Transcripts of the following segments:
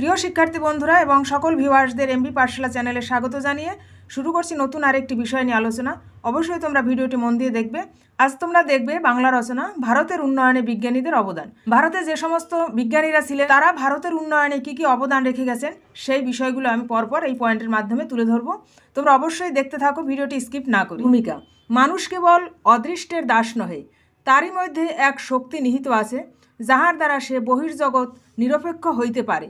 প্রিয় শিক্ষার্থী বন্ধুরা এবং সকল ভিউয়ার্সদের এমবি পাঠশালা চ্যানেলে স্বাগত জানিয়ে শুরু করছি নতুন আরেকটি বিষয় নিয়ে আলোচনা। অবশ্যই তোমরা ভিডিওটি মন দিয়ে দেখবে। আজ তোমরা দেখবে বাংলা রচনা, ভারতের উন্নয়নে বিজ্ঞানীদের অবদান। ভারতে যে সমস্ত বিজ্ঞানীরা ছিলেন, তারা ভারতের উন্নয়নে কি কি অবদান রেখে গেছেন, সেই বিষয়গুলো আমি পরপর এই পয়েন্টের মাধ্যমে তুলে ধরবো। তোমরা অবশ্যই দেখতে থাকো, ভিডিওটি স্কিপ না করি। ভূমিকা, মানুষ কেবল অদৃষ্টের দাস নহে, তারই মধ্যে এক শক্তি নিহিত আছে, যাহার দ্বারা সে বহির্জগৎ নিরপেক্ষ হইতে পারে।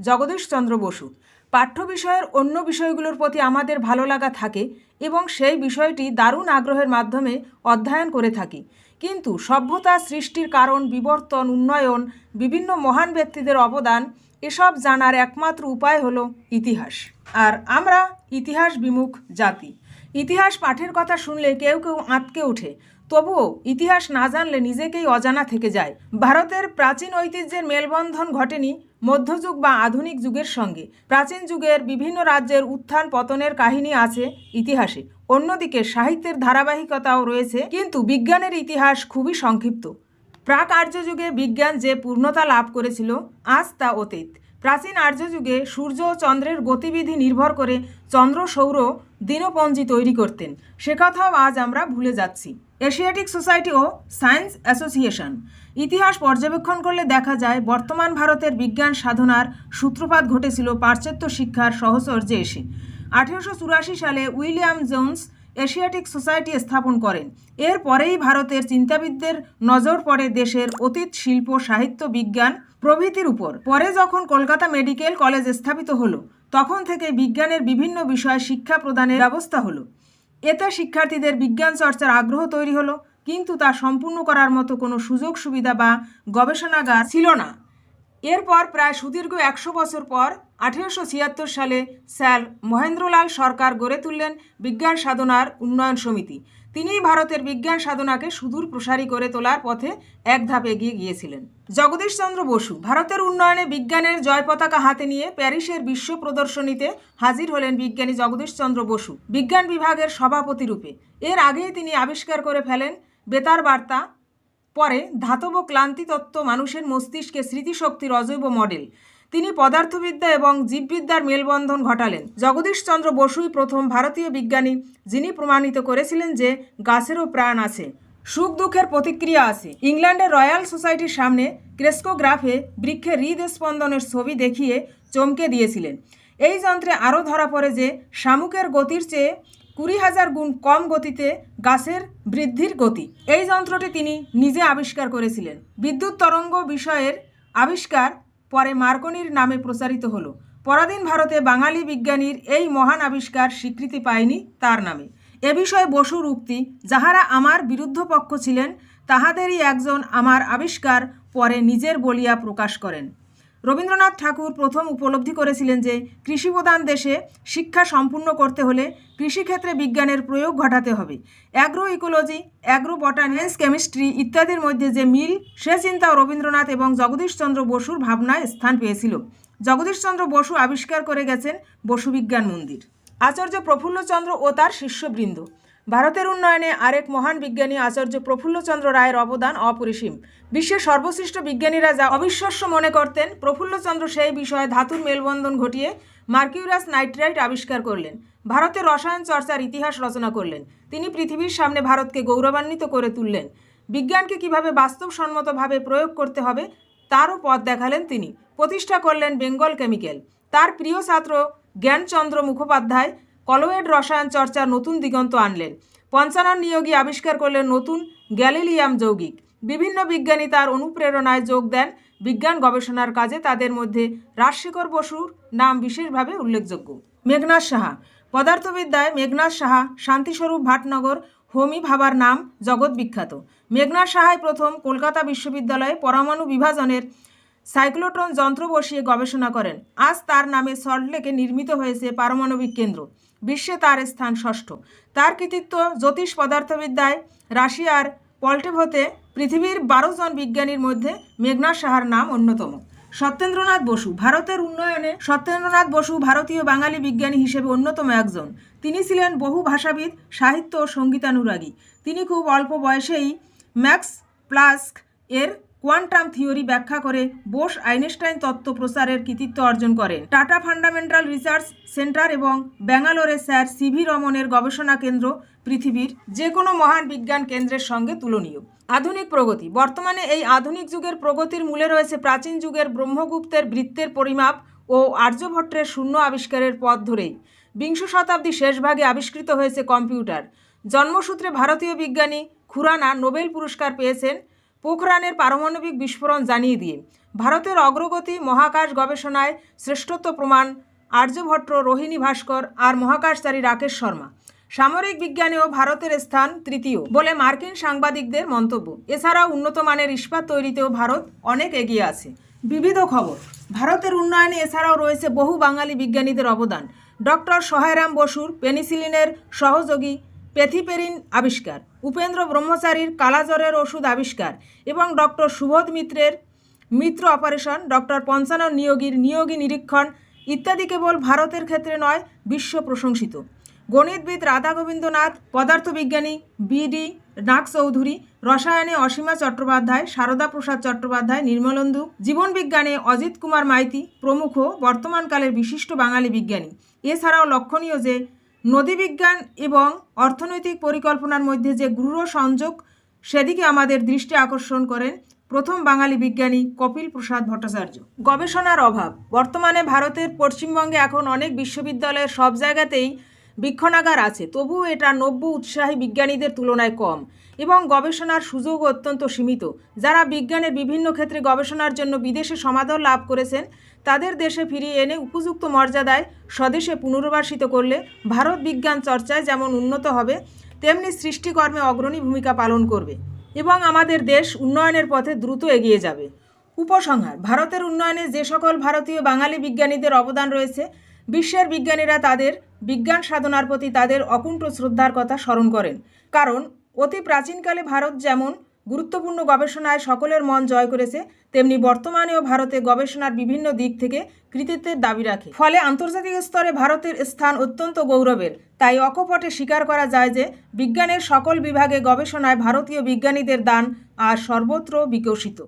জগদীশচন্দ্র বসু। পাঠ্য বিষয়ের অন্য বিষয়গুলোর প্রতি আমাদের ভালো লাগা থাকে এবং সেই বিষয়টি দারুণ আগ্রহের মাধ্যমে অধ্যয়ন করে থাকি। কিন্তু সভ্যতা সৃষ্টির কারণ, বিবর্তন, উন্নয়ন, বিভিন্ন মহান ব্যক্তিদের অবদান, এসব জানার একমাত্র উপায় হলো ইতিহাস। আর আমরা ইতিহাস বিমুখ জাতি। ইতিহাস পাঠের কথা শুনলে কেউ কেউ আঁতকে ওঠে। তবুও ইতিহাস না জানলে নিজেকেই অজানা থেকে যায়। ভারতের প্রাচীন ঐতিহ্যের মেলবন্ধন ঘটেনি মধ্যযুগ বা আধুনিক যুগের সঙ্গে। প্রাচীন যুগের বিভিন্ন রাজ্যের উত্থান পতনের কাহিনী আছে ইতিহাসে। অন্যদিকে সাহিত্যের ধারাবাহিকতাও রয়েছে, কিন্তু বিজ্ঞানের ইতিহাস খুবই সংক্ষিপ্ত। প্রাক আর্য যুগে বিজ্ঞান যে পূর্ণতা লাভ করেছিল, আজ তা অতীত। প্রাচীন আর্য যুগে সূর্য ও চন্দ্রের গতিবিধি নির্ভর করে চন্দ্র সৌর দিনপঞ্জি তৈরি করতেন। সে কথাও আজ আমরা ভুলে যাচ্ছি। এশিয়াটিক সোসাইটি ও সায়েন্স অ্যাসোসিয়েশন। ইতিহাস পর্যবেক্ষণ করলে দেখা যায়, বর্তমান ভারতের বিজ্ঞান সাধনার সূত্রপাত ঘটেছিল পাশ্চাত্য শিক্ষার সহচর্যে এসে। আঠেরোশো চুরাশি সালে উইলিয়াম জোন্স এশিয়াটিক সোসাইটি স্থাপন করেন। এর পরেই ভারতের চিন্তাবিদদের নজর পড়ে দেশের অতীত শিল্প, সাহিত্য, বিজ্ঞান প্রভৃতির উপর। পরে যখন কলকাতা মেডিকেল কলেজ স্থাপিত হলো তখন থেকে বিজ্ঞানের বিভিন্ন বিষয়ে শিক্ষা প্রদানের ব্যবস্থা হলো। এতে শিক্ষার্থীদের বিজ্ঞান চর্চার আগ্রহ তৈরি হলো, কিন্তু তা সম্পূর্ণ করার মতো কোনো সুযোগ সুবিধা বা গবেষণাগার ছিল না। এরপর প্রায় সুদীর্ঘ একশো বছর পর আঠেরোশো ছিয়াত্তর সালে স্যার মহেন্দ্রলাল সরকার গড়ে তুললেন বিজ্ঞান সাধনার উন্নয়ন সমিতি। তিনিই ভারতের বিজ্ঞান সাধনাকে সুদূর প্রসারী করে তোলার পথে এক ধাপ এগিয়ে গিয়েছিলেন। জগদীশচন্দ্র বসু ভারতের উন্নয়নে বিজ্ঞানের জয় পতাকা হাতে নিয়ে প্যারিসের বিশ্ব প্রদর্শনীতে হাজির হলেন বিজ্ঞানী জগদীশচন্দ্র বসু, বিজ্ঞান বিভাগের সভাপতি রূপে। এর আগেই তিনি আবিষ্কার করে ফেলেন বেতার বার্তা, পরে ধাতব ক্লান্তি তত্ত্ব মানুষের মস্তিষ্কে স্মৃতিশক্তির অজৈব মডেল। তিনি পদার্থবিদ্যা এবং জীববিদ্যার মেলবন্ধন ঘটালেন। জগদীশচন্দ্র বসুই প্রথম ভারতীয় বিজ্ঞানী, যিনি প্রমাণিত করেছিলেন যে গাছেরও প্রাণ আছে। সুখ দুঃখের প্রতিক্রিয়া আছে। ইংল্যান্ডের রয়্যাল সোসাইটির সামনে ক্রেস্কোগ্রাফে বৃক্ষের হৃদস্পন্দনের ছবি দেখিয়ে চমকে দিয়েছিলেন। এই যন্ত্রে আরও ধরা পড়ে যে শামুকের গতির চেয়ে কুড়ি হাজার গুণ কম গতিতে গাছের বৃদ্ধির গতি। এই যন্ত্রটি তিনি নিজে আবিষ্কার করেছিলেন। বিদ্যুৎ তরঙ্গ বিষয়ের আবিষ্কার পরে মার্কনির নামে প্রচারিত হলো। পরাধীন ভারতে বাঙালি বিজ্ঞানীর এই মহান আবিষ্কার স্বীকৃতি পায়নি তার নামে। এ বিষয়ে বসুর উক্তি, যাহারা আমার বিরুদ্ধ পক্ষ ছিলেন, তাহাদেরই একজন আমার আবিষ্কার পরে নিজের বলিয়া প্রকাশ করেন। রবীন্দ্রনাথ ঠাকুর প্রথম উপলব্ধি করেছিলেন যে কৃষিপ্রধান দেশে শিক্ষা সম্পূর্ণ করতে হলে কৃষিক্ষেত্রে বিজ্ঞানের প্রয়োগ ঘটাতে হবে। Agro ecology agro botanics chemistry ইত্যাদির মধ্যে যে মিল, সে চিন্তাও রবীন্দ্রনাথ এবং জগদীশচন্দ্র বসুর ভাবনায় স্থান পেয়েছিল। জগদীশচন্দ্র বসু আবিষ্কার করে গেছেন বসু বিজ্ঞান মন্দির। আচার্য প্রফুল্লচন্দ্র ও তার শিষ্যবৃন্দ। ভারতের উন্নয়নে আরেক মহান বিজ্ঞানী আচার্য প্রফুল্লচন্দ্র রায়ের অবদান অপরিসীম। বিশ্বের সর্বশ্রেষ্ঠ বিজ্ঞানীরা যা অবিশ্বাস্য মনে করতেন, প্রফুল্লচন্দ্র সেই বিষয়ে ধাতুর মেলবন্ধন ঘটিয়ে মার্কিউরাস নাইট্রাইট আবিষ্কার করলেন, ভারতের রসায়ন চর্চার ইতিহাস রচনা করলেন, তিনি পৃথিবীর সামনে ভারতকে গৌরবান্বিত করে তুললেন। বিজ্ঞানকে কীভাবে বাস্তবসম্মতভাবে প্রয়োগ করতে হবে, তারও পথ দেখালেন তিনি। প্রতিষ্ঠা করলেন বেঙ্গল কেমিক্যাল। তার প্রিয় ছাত্র জ্ঞানচন্দ্র মুখোপাধ্যায় কলোয়েড রসায়ন চর্চার নতুন দিগন্ত আনলেন। পঞ্চানন নিয়োগী আবিষ্কার করলেন নতুন গ্যালিলিয়াম যৌগিক। বিভিন্ন বিজ্ঞানী তার অনুপ্রেরণায় যোগ দেন। বিজ্ঞান গবেষণার কাজে তাদের মধ্যে রাজশেখর বসুর নাম বিশেষভাবে উল্লেখযোগ্য। মেঘনাথ সাহা। পদার্থবিদ্যায় মেঘনাথ সাহা শান্তিস্বরূপ ভাটনগর হোমি ভাবার নাম জগৎ বিখ্যাত। মেঘনাথ সাহাই প্রথম কলকাতা বিশ্ববিদ্যালয়ে পরমাণু বিভাজনের সাইক্লোট্রন যন্ত্র বসিয়ে গবেষণা করেন। আজ তার নামে সল্টলেকে নির্মিত হয়েছে পারমাণবিক কেন্দ্র। বিশ্বে তার স্থান ষষ্ঠ। তার কৃতিত্ব জ্যোতিষ পদার্থবিদ্যায় রাশিয়ার পল্টেভোতে পৃথিবীর বারো জন বিজ্ঞানীর মধ্যে মেঘনা সাহার নাম অন্যতম। সত্যেন্দ্রনাথ বসু ভারতের উন্নয়নে সত্যেন্দ্রনাথ বসু ভারতীয় বাঙালি বিজ্ঞানী হিসেবে অন্যতম একজন। তিনি ছিলেন বহু ভাষাবিদ, সাহিত্য ও সঙ্গীতানুরাগী। তিনি খুব অল্প বয়সেই ম্যাক্স প্লাস্ক এর কোয়ান্টাম থিওরি ব্যাখ্যা করে বোস আইনস্টাইন তত্ত্ব প্রসারের কৃতিত্ব অর্জন করেন। টাটা ফান্ডামেন্টাল রিসার্চ সেন্টার এবং ব্যাঙ্গালোরে স্যার সিভি রমনের গবেষণা কেন্দ্র পৃথিবীর যে কোনো মহান বিজ্ঞান কেন্দ্রের সঙ্গে তুলনীয়। আধুনিক প্রগতি। বর্তমানে এই আধুনিক যুগের প্রগতির মূলে রয়েছে প্রাচীন যুগের ব্রহ্মগুপ্তের বৃত্তের পরিমাপ ও আর্যভট্টের শূন্য আবিষ্কারের পথ ধরেই। বিংশ শতাব্দী শেষভাগে আবিষ্কৃত হয়েছে কম্পিউটার। জন্মসূত্রে ভারতীয় বিজ্ঞানী খুরানা নোবেল পুরস্কার পেয়েছেন পোখরানের পারমাণবিক বিস্ফোরণ জানিয়ে দিয়ে ভারতের অগ্রগতি মহাকাশ গবেষণায় শ্রেষ্ঠত্ব প্রমাণ আর্যভট্ট, রোহিণী ভাস্কর আর মহাকাশচারী রাকেশ শর্মা। সামরিক বিজ্ঞানেও ভারতের স্থান তৃতীয় বলে মার্কিন সাংবাদিকদের মন্তব্য। এছাড়াও উন্নত মানের ইস্পাত তৈরিতেও ভারত অনেক এগিয়ে আছে। বিবিধ খবর, ভারতের উন্নয়নে এছাড়াও রয়েছে বহু বাঙালি বিজ্ঞানীদের অবদান। ডক্টর সহায়রাম বসুর পেনিসিলিনের সহযোগী পেথিপেরিন আবিষ্কার, উপেন্দ্র ব্রহ্মচারীর কালাজ্বরের ওষুধ আবিষ্কার এবং ডক্টর সুবোধ মিত্রের মিত্র অপারেশন, ডক্টর পঞ্চানন নিয়োগীর নিয়োগী নিরীক্ষণ ইত্যাদি কেবল ভারতের ক্ষেত্রে নয়, বিশ্ব প্রশংসিত। গণিতবিদ রাধা গোবিন্দনাথ, পদার্থবিজ্ঞানী বিডি নাগ চৌধুরী রসায়নে অসীমা চট্টোপাধ্যায়, সারদা প্রসাদ চট্টোপাধ্যায়, নির্মলন্দু, জীবনবিজ্ঞানে অজিত কুমার মাইতি প্রমুখ, বর্তমানকালের বিশিষ্ট বাঙালি বিজ্ঞানী। এছাড়াও লক্ষণীয় যে নদীবিজ্ঞান এবং অর্থনৈতিক পরিকল্পনার মধ্যে যে গূঢ় সংযোগ, সেদিকে আমাদের দৃষ্টি আকর্ষণ করেন প্রথম বাঙালি বিজ্ঞানী কপিল প্রসাদ ভট্টাচার্য। গবেষণার অভাব। বর্তমানে ভারতের পশ্চিমবঙ্গে এখন অনেক বিশ্ববিদ্যালয়ের সব জায়গাতেই বৃক্ষণাগার আছে। তবুও এটা নব্য উৎসাহী বিজ্ঞানীদের তুলনায় কম এবং গবেষণার সুযোগ অত্যন্ত সীমিত। যারা বিজ্ঞানের বিভিন্ন ক্ষেত্রে গবেষণার জন্য বিদেশে সমাদর লাভ করেছেন তাদের দেশে ফিরিয়ে এনে উপযুক্ত মর্যাদায় স্বদেশে পুনর্বাসিত করলে ভারত বিজ্ঞান চর্চায় যেমন উন্নত হবে, তেমনি সৃষ্টিকর্মে অগ্রণী ভূমিকা পালন করবে এবং আমাদের দেশ উন্নয়নের পথে দ্রুত এগিয়ে যাবে। উপসংহার, ভারতের উন্নয়নে যে সকল ভারতীয় বাঙালি বিজ্ঞানীদের অবদান রয়েছে, বিশ্বের বিজ্ঞানীরা তাদের বিজ্ঞান সাধনার প্রতি তাদের অকুণ্ঠ শ্রদ্ধার কথা স্মরণ করেন। কারণ, অতি প্রাচীনকালে ভারত যেমন গুরুত্বপূর্ণ গবেষণায় সকলের মন জয় করেছে, তেমনি বর্তমানেও ভারতে গবেষণার বিভিন্ন দিক থেকে কৃতিত্বের দাবি রাখে। ফলে আন্তর্জাতিক স্তরে ভারতের স্থান অত্যন্ত গৌরবের। তাই অকপটে স্বীকার করা যায় যে, বিজ্ঞানের সকল বিভাগে গবেষণায় ভারতীয় বিজ্ঞানীদের দান আর সর্বত্র বিকশিত।